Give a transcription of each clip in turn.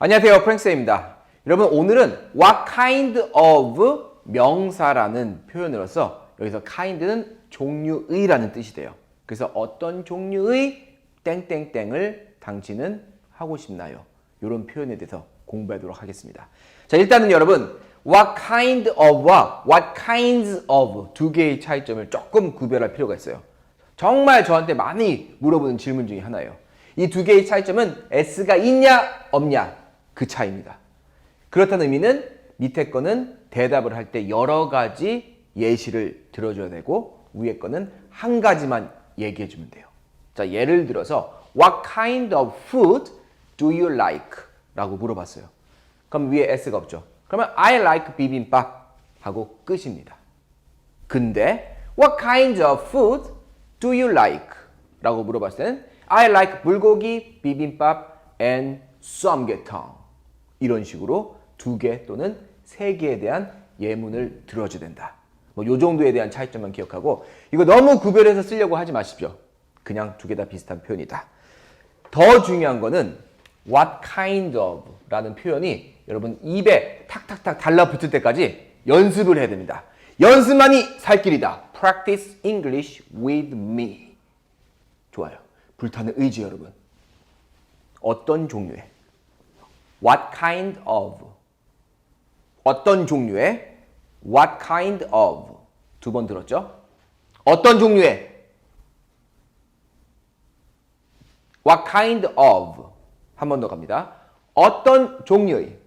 안녕하세요. 프랭스입니다. 여러분 오늘은 what kind of 명사라는 표현으로서 여기서 kind는 종류의라는 뜻이 돼요. 그래서 어떤 종류의 땡땡땡을 당신은 하고 싶나요? 이런 표현에 대해서 공부하도록 하겠습니다. 자 일단은 여러분 what kind of와 what kinds of 두 개의 차이점을 조금 구별할 필요가 있어요. 정말 저한테 많이 물어보는 질문 중에 하나예요. 이 두 개의 차이점은 s가 있냐 없냐 그 차이입니다. 그렇다는 의미는 밑에 거는 대답을 할 때 여러 가지 예시를 들어줘야 되고 위에 거는 한 가지만 얘기해 주면 돼요. 자 예를 들어서 What kind of food do you like? 라고 물어봤어요. 그럼 위에 s가 없죠. 그러면 I like 비빔밥 하고 끝입니다. 근데 What kind of food do you like? 라고 물어봤을 때는 I like 불고기, 비빔밥, and 쌈계탕 이런 식으로 두 개 또는 세 개에 대한 예문을 들어줘야 된다. 뭐 요 정도에 대한 차이점만 기억하고 이거 너무 구별해서 쓰려고 하지 마십시오. 그냥 두 개 다 비슷한 표현이다. 더 중요한 거는 what kind of 라는 표현이 여러분 입에 탁탁탁 달라붙을 때까지 연습을 해야 됩니다. 연습만이 살 길이다. Practice English with me. 좋아요. 불타는 의지 여러분. 어떤 종류의 What kind of 어떤 종류의 What kind of 두 번 들었죠? 어떤 종류의 What kind of 한 번 더 갑니다. 어떤 종류의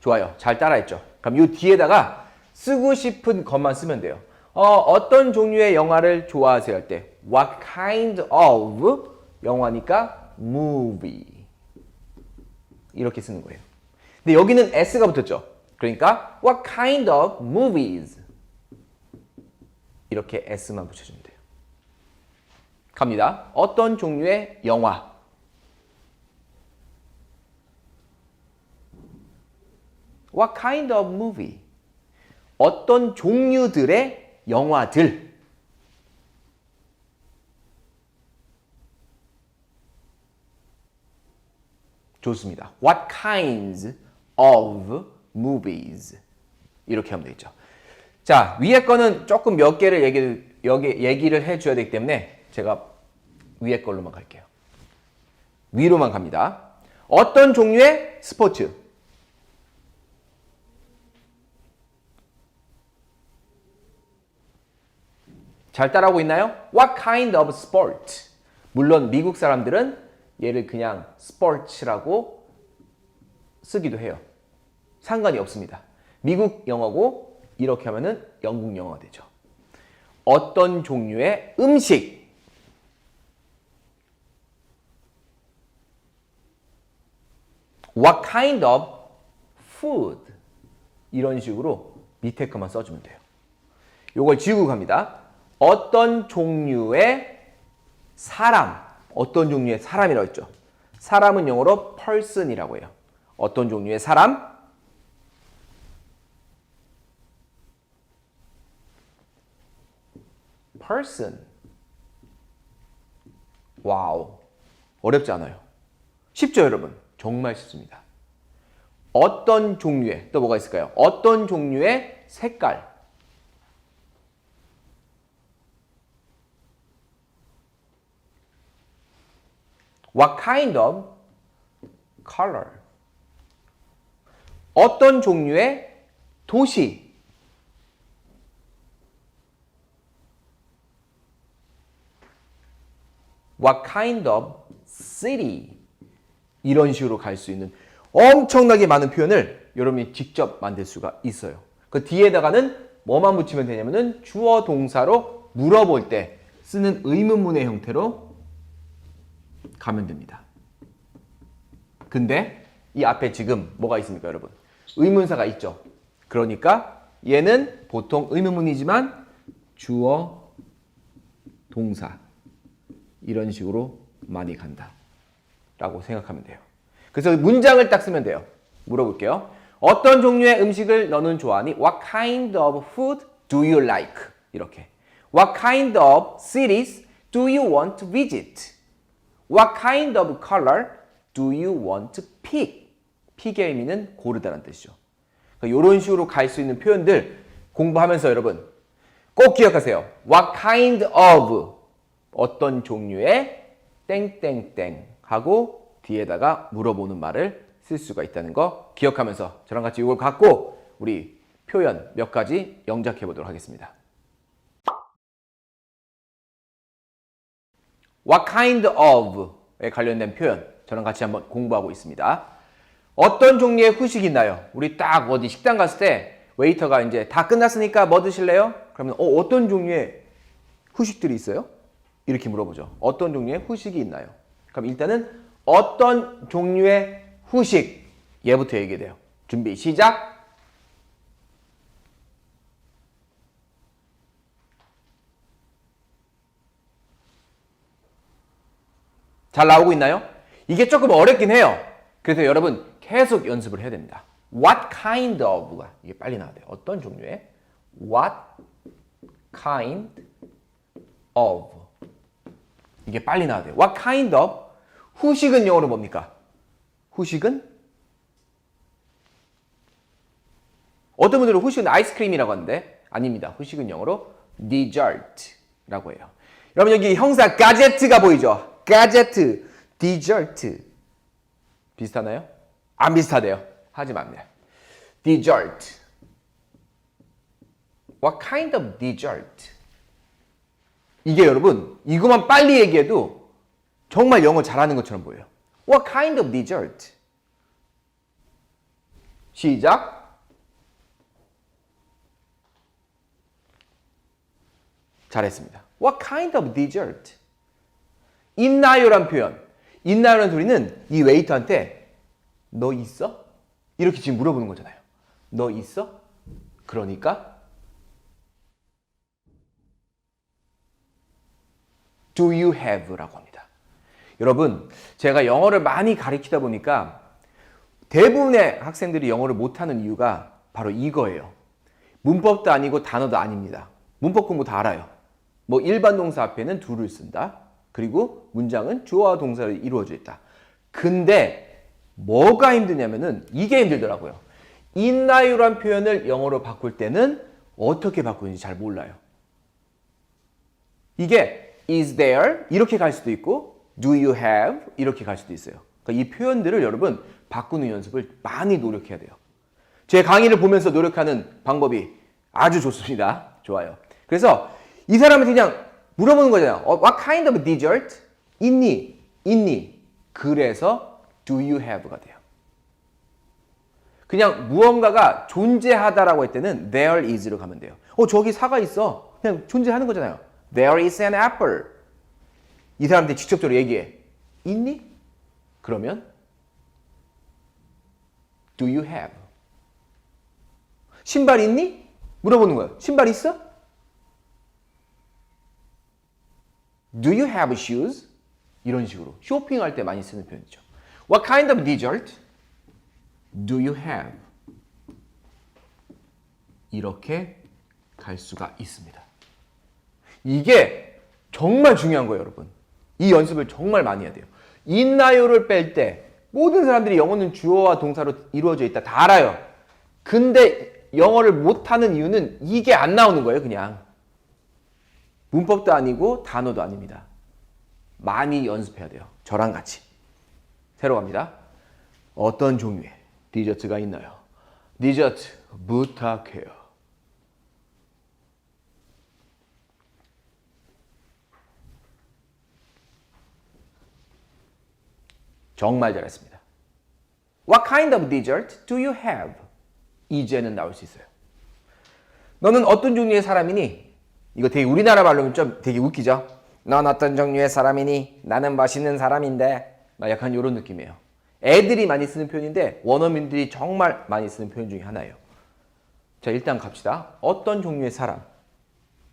좋아요. 잘 따라했죠. 그럼 이 뒤에다가 쓰고 싶은 것만 쓰면 돼요. 어, 어떤 종류의 영화를 좋아하세요 할 때 What kind of 영화니까 movie 이렇게 쓰는 거예요. 근데 여기는 s가 붙었죠. 그러니까 What kind of movies 이렇게 s만 붙여주면 돼요. 갑니다. 어떤 종류의 영화 What kind of movie? 어떤 종류들의 영화들. 좋습니다. What kinds of movies? 이렇게 하면 되겠죠. 자, 위에 거는 조금 몇 개를 얘기, 여기, 얘기를 해줘야 되기 때문에 제가 위에 걸로만 갈게요. 위로만 갑니다. 어떤 종류의 스포츠? 잘 따라오고 있나요? What kind of sport? 물론 미국 사람들은 얘를 그냥 sports라고 쓰기도 해요. 상관이 없습니다. 미국 영어고 이렇게 하면은 영국 영어가 되죠. 어떤 종류의 음식? What kind of food? 이런 식으로 밑에 것만 써주면 돼요. 요걸 지우고 갑니다. 어떤 종류의 사람, 어떤 종류의 사람이라고 했죠. 사람은 영어로 person이라고 해요. 어떤 종류의 사람? person. 와우. 어렵지 않아요. 쉽죠, 여러분? 정말 쉽습니다. 어떤 종류의, 또 뭐가 있을까요? 어떤 종류의 색깔. What kind of color? 어떤 종류의 도시? What kind of city? 이런 식으로 갈 수 있는 엄청나게 많은 표현을 여러분이 직접 만들 수가 있어요. 그 뒤에다가는 뭐만 붙이면 되냐면은 주어 동사로 물어볼 때 쓰는 의문문의 형태로 가면 됩니다. 근데 이 앞에 지금 뭐가 있습니까, 여러분? 의문사가 있죠. 그러니까 얘는 보통 의문문이지만 주어, 동사 이런 식으로 많이 간다. 라고 생각하면 돼요. 그래서 문장을 딱 쓰면 돼요. 물어볼게요. 어떤 종류의 음식을 너는 좋아하니? What kind of food do you like? 이렇게. What kind of cities do you want to visit? What kind of color do you want to pick? 픽의 의미는 고르다는 뜻이죠. 그러니까 이런 식으로 갈 수 있는 표현들 공부하면서 여러분 꼭 기억하세요. What kind of 어떤 종류의 땡땡땡 하고 뒤에다가 물어보는 말을 쓸 수가 있다는 거 기억하면서 저랑 같이 이걸 갖고 우리 표현 몇 가지 영작해 보도록 하겠습니다. What kind of에 관련된 표현 저랑 같이 한번 공부하고 있습니다. 어떤 종류의 후식이 있나요? 우리 딱 어디 식당 갔을 때 웨이터가 이제 다 끝났으니까 뭐 드실래요? 그러면 어, 어떤 종류의 후식들이 있어요? 이렇게 물어보죠. 어떤 종류의 후식이 있나요? 그럼 일단은 어떤 종류의 후식 얘부터 얘기해야 돼요. 준비 시작. 잘 나오고 있나요? 이게 조금 어렵긴 해요. 그래서 여러분 계속 연습을 해야 됩니다. What kind of가 이게 빨리 나와야 돼요. 어떤 종류의 What kind of 이게 빨리 나와야 돼요. What kind of 후식은 영어로 뭡니까? 후식은 어떤 분들은 후식은 아이스크림이라고 하는데 아닙니다. 후식은 영어로 dessert라고 해요. 여러분 여기 형사 가제트가 보이죠? 가제트, dessert 비슷하나요? 안 비슷하대요. 하지 맙니다. dessert. What kind of dessert? 이게 여러분 이것만 빨리 얘기해도 정말 영어 잘하는 것처럼 보여요. What kind of dessert? 시작. 잘했습니다. What kind of dessert? 있나요란 표현. 있나요란 소리는 이 웨이터한테 너 있어? 이렇게 지금 물어보는 거잖아요. 너 있어? 그러니까 do you have라고 합니다. 여러분, 제가 영어를 많이 가르치다 보니까 대부분의 학생들이 영어를 못하는 이유가 바로 이거예요. 문법도 아니고 단어도 아닙니다. 문법 공부 다 알아요. 뭐 일반 동사 앞에는 do를 쓴다. 그리고 문장은 주어와 동사를 이루어져 있다. 근데 뭐가 힘드냐면은 이게 힘들더라고요. 있나요란 표현을 영어로 바꿀 때는 어떻게 바꾸는지 잘 몰라요. 이게 is there 이렇게 갈 수도 있고 do you have 이렇게 갈 수도 있어요. 그러니까 이 표현들을 여러분 바꾸는 연습을 많이 노력해야 돼요. 제 강의를 보면서 노력하는 방법이 아주 좋습니다. 좋아요. 그래서 이 사람한테 그냥 물어보는 거잖아요. 어, What kind of dessert? 있니? 있니? 그래서 do you have가 돼요. 그냥 무언가가 존재하다라고 할 때는 there is로 가면 돼요. 어, 저기 사과 있어. 그냥 존재하는 거잖아요. There is an apple. 이 사람한테 직접적으로 얘기해. 있니? 그러면 do you have? 신발 있니? 물어보는 거예요. 신발 있어? Do you have shoes? 이런 식으로 쇼핑할 때 많이 쓰는 표현이죠. What kind of dessert do you have? 이렇게 갈 수가 있습니다. 이게 정말 중요한 거예요, 여러분. 이 연습을 정말 많이 해야 돼요. 있나요를 뺄 때 모든 사람들이 영어는 주어와 동사로 이루어져 있다 다 알아요. 근데 영어를 못하는 이유는 이게 안 나오는 거예요, 그냥. 문법도 아니고 단어도 아닙니다. 많이 연습해야 돼요. 저랑 같이. 새로 갑니다. 어떤 종류의 디저트가 있나요? 디저트 부탁해요. 정말 잘했습니다. What kind of dessert do you have? 이제는 나올 수 있어요. 너는 어떤 종류의 사람이니? 이거 되게 우리나라 말로는 좀 되게 웃기죠? 넌 어떤 종류의 사람이니? 나는 멋있는 사람인데. 막 약간 이런 느낌이에요. 애들이 많이 쓰는 표현인데 원어민들이 정말 많이 쓰는 표현 중에 하나예요. 자, 일단 갑시다. 어떤 종류의 사람?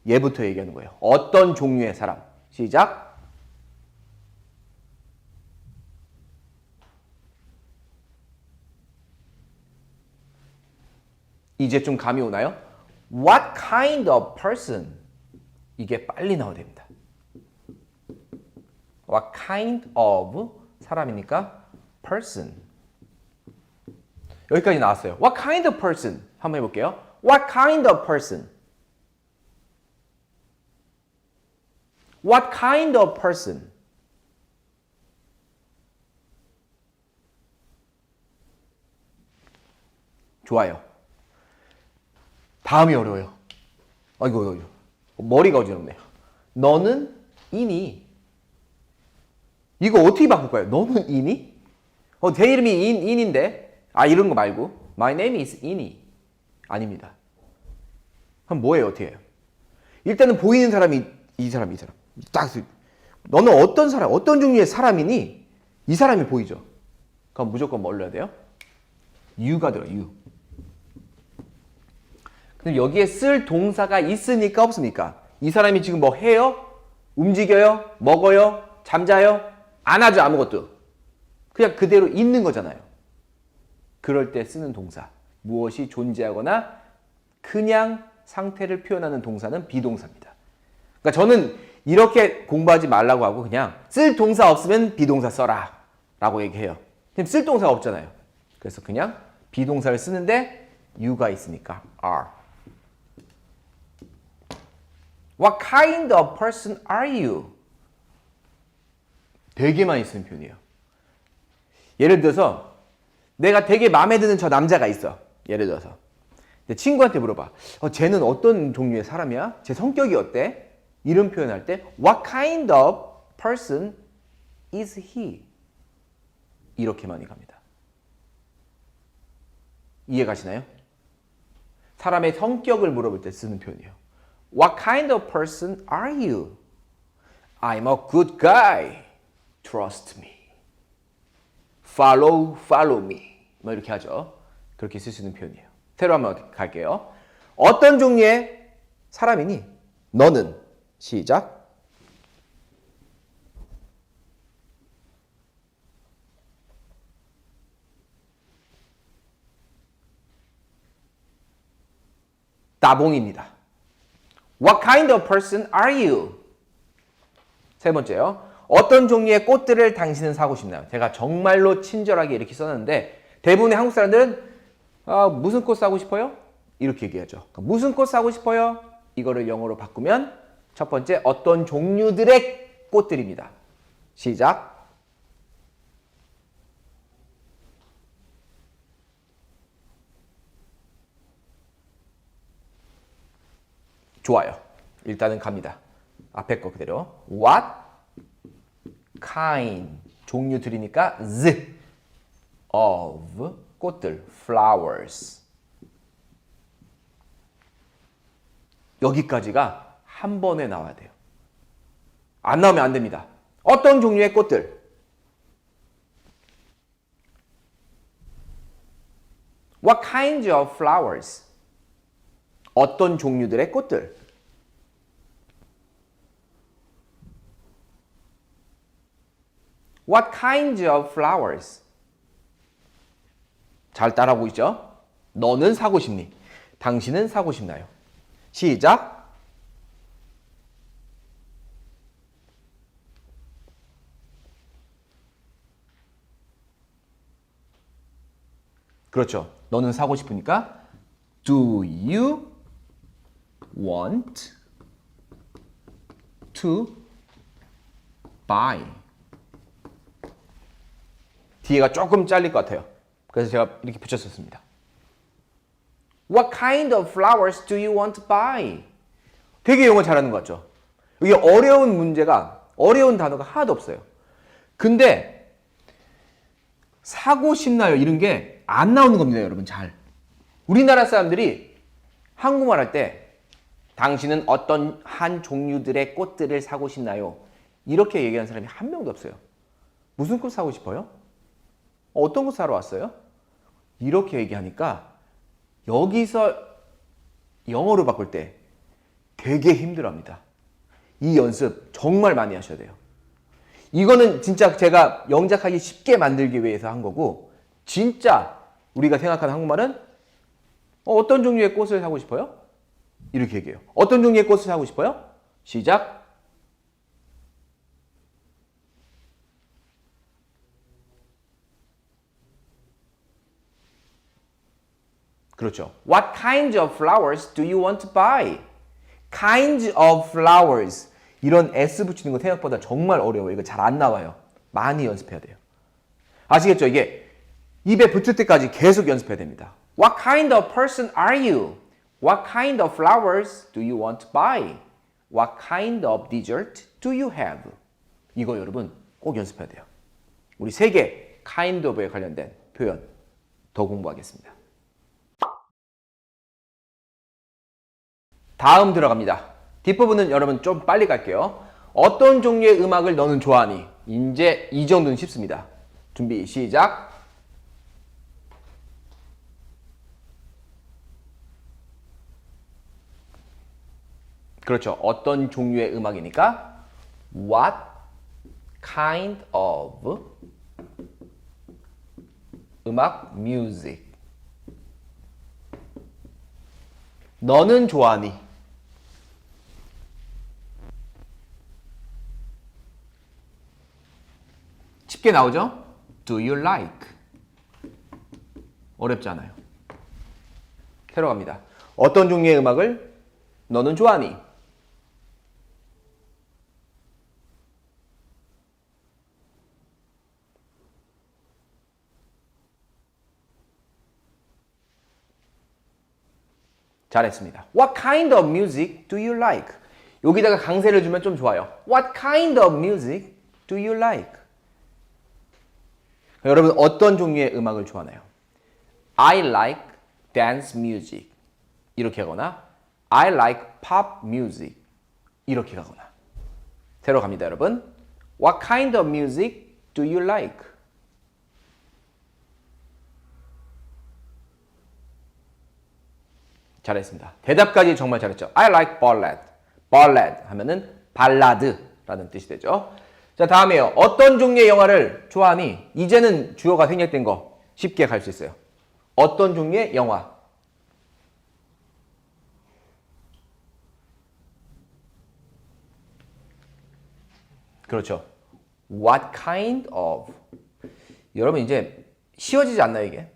얘부터 얘기하는 거예요. 어떤 종류의 사람? 시작. 이제 좀 감이 오나요? What kind of person? 이게 빨리 나와야 됩니다. What kind of 사람이니까 person. 여기까지 나왔어요. What kind of person? 한번 해볼게요. What kind of person? What kind of person? 좋아요. 다음이 어려워요. 아이고, 아이고, 머리가 어지럽네요. 너는 이니? 이거 어떻게 바꿀까요? 너는 이니? 어, 제 이름이 인, 인인데? 아, 이런 거 말고. My name is 이니. 아닙니다. 그럼 뭐예요? 어떻게 해요? 일단은 보이는 사람이 이 사람, 이 사람. 딱, 쓰- 너는 어떤 사람, 어떤 종류의 사람이니? 이 사람이 보이죠? 그럼 무조건 뭐 올려야 돼요? you가 들어, you. 근데 여기에 쓸 동사가 있으니까 없으니까? 이 사람이 지금 뭐 해요? 움직여요? 먹어요? 잠자요? 안 하죠, 아무것도. 그냥 그대로 있는 거잖아요. 그럴 때 쓰는 동사. 무엇이 존재하거나 그냥 상태를 표현하는 동사는 비동사입니다. 그러니까 저는 이렇게 공부하지 말라고 하고 그냥 쓸 동사 없으면 비동사 써라 라고 얘기해요. 지금 쓸 동사가 없잖아요. 그래서 그냥 비동사를 쓰는데 you가 있으니까 are. What kind of person are you? 되게 많이 쓰는 표현이에요. 예를 들어서 내가 되게 마음에 드는 저 남자가 있어. 예를 들어서 내 친구한테 물어봐. 어, 쟤는 어떤 종류의 사람이야? 제 성격이 어때? 이런 표현할 때 What kind of person is he? 이렇게 많이 갑니다. 이해 가시나요? 사람의 성격을 물어볼 때 쓰는 표현이에요. What kind of person are you? I'm a good guy. Trust me. Follow, follow me. 뭐 이렇게 하죠. 그렇게 쓸 수 있는 표현이에요. 새로 한번 갈게요. 어떤 종류의 사람이니? 너는 시작. 따봉입니다. What kind of person are you? 세 번째요. 어떤 종류의 꽃들을 당신은 사고 싶나요? 제가 정말로 친절하게 이렇게 써놨는데 대부분의 한국 사람들은 아, 무슨 꽃 사고 싶어요? 이렇게 얘기하죠. 그러니까 무슨 꽃 사고 싶어요? 이거를 영어로 바꾸면 첫 번째 어떤 종류들의 꽃들입니다. 시작. 좋아요. 일단은 갑니다. 앞에 거 그대로. What kind 종류들이니까 z of 꽃들 flowers 여기까지가 한 번에 나와야 돼요. 안 나오면 안 됩니다. 어떤 종류의 꽃들? What kinds of flowers? 어떤 종류들의 꽃들? What kinds of flowers? 잘 따라하고 있죠? 너는 사고 싶니? 당신은 사고 싶나요? 시작. 그렇죠. 너는 사고 싶으니까 Do you want to buy? 뒤에가 조금 잘릴 것 같아요. 그래서 제가 이렇게 붙였었습니다. What kind of flowers do you want to buy? 되게 영어 잘하는 것 같죠? 이게 어려운 문제가 어려운 단어가 하나도 없어요. 근데 사고 싶나요? 이런 게 안 나오는 겁니다, 여러분. 잘. 우리나라 사람들이 한국말 할 때 당신은 어떤 한 종류들의 꽃들을 사고 싶나요? 이렇게 얘기하는 사람이 한 명도 없어요. 무슨 꽃 사고 싶어요? 어떤 꽃 사러 왔어요? 이렇게 얘기하니까 여기서 영어로 바꿀 때 되게 힘들어합니다. 이 연습 정말 많이 하셔야 돼요. 이거는 진짜 제가 영작하기 쉽게 만들기 위해서 한 거고 진짜 우리가 생각하는 한국말은 어, 어떤 종류의 꽃을 사고 싶어요? 이렇게 얘기해요. 어떤 종류의 꽃을 사고 싶어요? 시작. 그렇죠. What kinds of flowers do you want to buy? Kinds of flowers. 이런 S 붙이는 거 생각보다 정말 어려워요. 이거 잘 안 나와요. 많이 연습해야 돼요. 아시겠죠? 이게 입에 붙을 때까지 계속 연습해야 됩니다. What kind of person are you? What kind of flowers do you want to buy? What kind of dessert do you have? 이거 여러분 꼭 연습해야 돼요. 우리 세 개 kind of에 관련된 표현 더 공부하겠습니다. 다음 들어갑니다. 뒷부분은 여러분 좀 빨리 갈게요. 어떤 종류의 음악을 너는 좋아하니? 이제 이 정도는 쉽습니다. 준비 시작. 그렇죠. 어떤 종류의 음악이니까 what kind of 음악 music 너는 좋아하니? 쉽게 나오죠? Do you like? 어렵지 않아요. 새로 갑니다. 어떤 종류의 음악을 너는 좋아하니? 잘했습니다. What kind of music do you like? 여기다가 강세를 주면 좀 좋아요. What kind of music do you like? 여러분 어떤 종류의 음악을 좋아하나요? I like dance music 이렇게 하거나 I like pop music 이렇게 가거나 새로 갑니다 여러분 What kind of music do you like? 잘했습니다. 대답까지 정말 잘했죠. I like ballad. ballad 하면은 발라드라는 뜻이 되죠. 자, 다음에요. 어떤 종류의 영화를 좋아하니? 이제는 주어가 생략된 거 쉽게 갈 수 있어요. 어떤 종류의 영화? 그렇죠. What kind of? 여러분 이제 쉬워지지 않나요, 이게?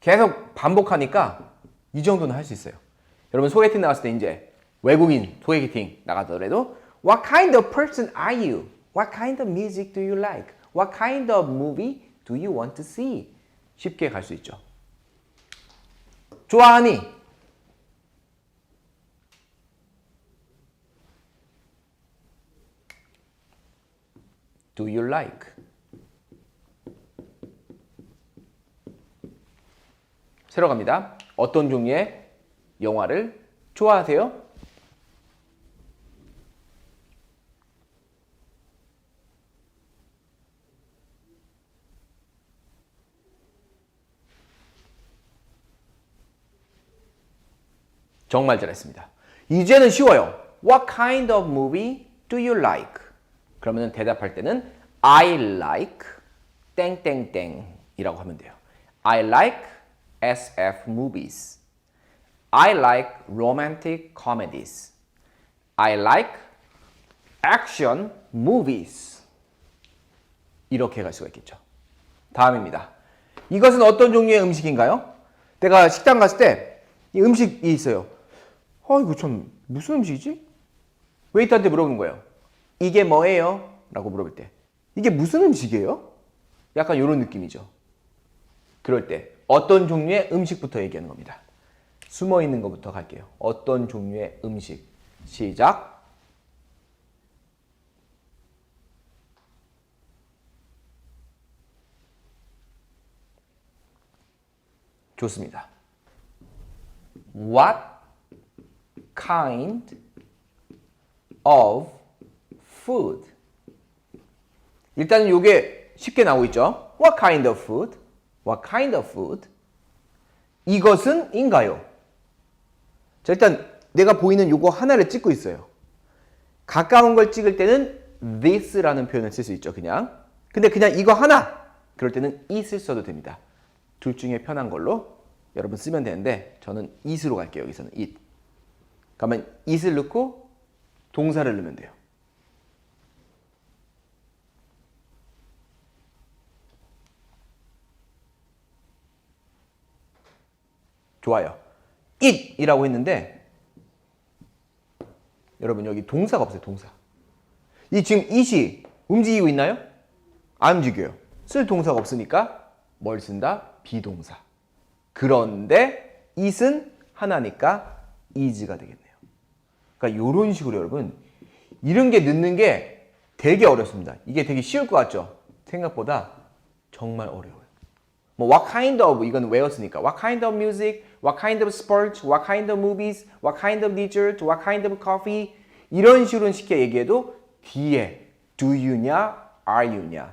계속 반복하니까 이 정도는 할 수 있어요. 여러분 소개팅 나갔을 때 이제 외국인 소개팅 나가더라도 What kind of person are you? What kind of music do you like? What kind of movie do you want to see? 쉽게 갈 수 있죠. 좋아하니? Do you like? 새로 갑니다. 어떤 종류의 영화를 좋아하세요? 정말 잘했습니다. 이제는 쉬워요. What kind of movie do you like? 그러면 대답할 때는 I like 땡땡땡이라고 하면 돼요. I like SF movies. I like romantic comedies. I like action movies. 이렇게 갈 수가 있겠죠. 다음입니다. 이것은 어떤 종류의 음식인가요? 내가 식당 갔을 때 이 음식이 있어요. 아, 이거 참 무슨 음식이지? 웨이터한테 물어보는 거예요. 이게 뭐예요? 라고 물어볼 때. 이게 무슨 음식이에요? 약간 이런 느낌이죠. 그럴 때 어떤 종류의 음식부터 얘기하는 겁니다. 숨어 있는 것부터 갈게요. 어떤 종류의 음식. 시작. 좋습니다. What kind of food? 일단은 이게 쉽게 나오고 있죠. What kind of food? What kind of food? 이것은 인가요? 자, 일단 내가 보이는 요거 하나를 찍고 있어요. 가까운 걸 찍을 때는 this라는 표현을 쓸 수 있죠, 그냥. 근데 그냥 이거 하나! 그럴 때는 it을 써도 됩니다. 둘 중에 편한 걸로 여러분 쓰면 되는데 저는 it으로 갈게요, 여기서는 it. 그러면 it을 넣고 동사를 넣으면 돼요. 좋아요. it이라고 했는데 여러분 여기 동사가 없어요. 동사. 이 지금 it이 움직이고 있나요? 안 움직여요. 쓸 동사가 없으니까 뭘 쓴다? 비동사. 그런데 it은 하나니까 is가 되겠네요. 그러니까 이런 식으로 여러분 이런 게 넣는 게 되게 어렵습니다. 이게 되게 쉬울 것 같죠? 생각보다 정말 어려워요. 뭐 what kind of 이건 외웠으니까 what kind of music, what kind of sports, what kind of movies, what kind of dessert, what kind of coffee 이런 식으로 쉽게 얘기해도 뒤에 do you냐, are you냐,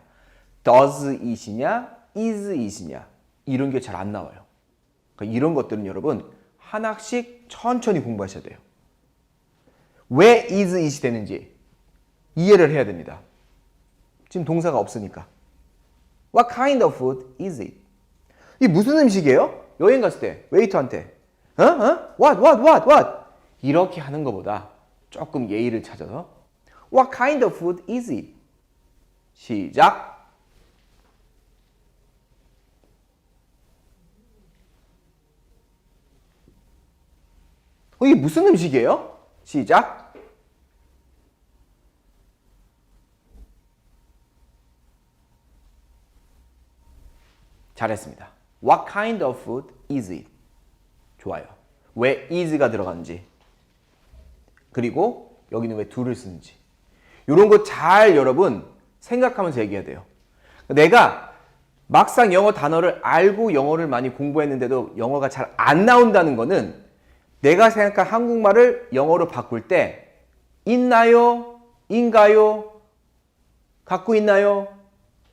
does it이냐, is it이냐 이런 게 잘 안 나와요. 그러니까 이런 것들은 여러분 하나씩 천천히 공부하셔야 돼요. 왜 is it이 되는지 이해를 해야 됩니다. 지금 동사가 없으니까. What kind of food is it? 이 무슨 음식이에요? 여행 갔을 때 웨이터한테 어? 어? What? What? What? What? 이렇게 하는 것보다 조금 예의를 찾아서 What kind of food is it? 시작. 어, 이게 무슨 음식이에요? 시작. 잘했습니다. What kind of food is it? 좋아요. 왜 is가 들어갔는지. 그리고 여기는 왜 do를 쓰는지. 이런 거 잘 여러분 생각하면서 얘기해야 돼요. 내가 막상 영어 단어를 알고 영어를 많이 공부했는데도 영어가 잘 안 나온다는 거는 내가 생각한 한국말을 영어로 바꿀 때 있나요? 인가요? 갖고 있나요?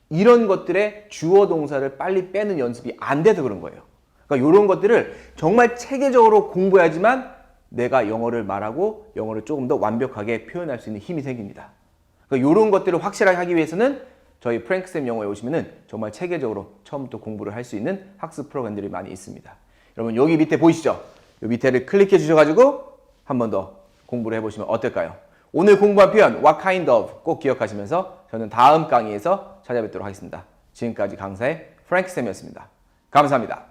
이런 것들의 주어 동사를 빨리 빼는 연습이 안 돼서 그런 거예요. 그러니까 이런 것들을 정말 체계적으로 공부해야지만 내가 영어를 말하고 영어를 조금 더 완벽하게 표현할 수 있는 힘이 생깁니다. 그러니까 이런 것들을 확실하게 하기 위해서는 저희 프랭크쌤 영어에 오시면은 정말 체계적으로 처음부터 공부를 할 수 있는 학습 프로그램들이 많이 있습니다. 여러분 여기 밑에 보이시죠? 이 밑에를 클릭해 주셔가지고 한 번 더 공부를 해보시면 어떨까요? 오늘 공부한 표현 what kind of 꼭 기억하시면서 저는 다음 강의에서 찾아뵙도록 하겠습니다. 지금까지 강사의 프랭크 쌤이었습니다. 감사합니다.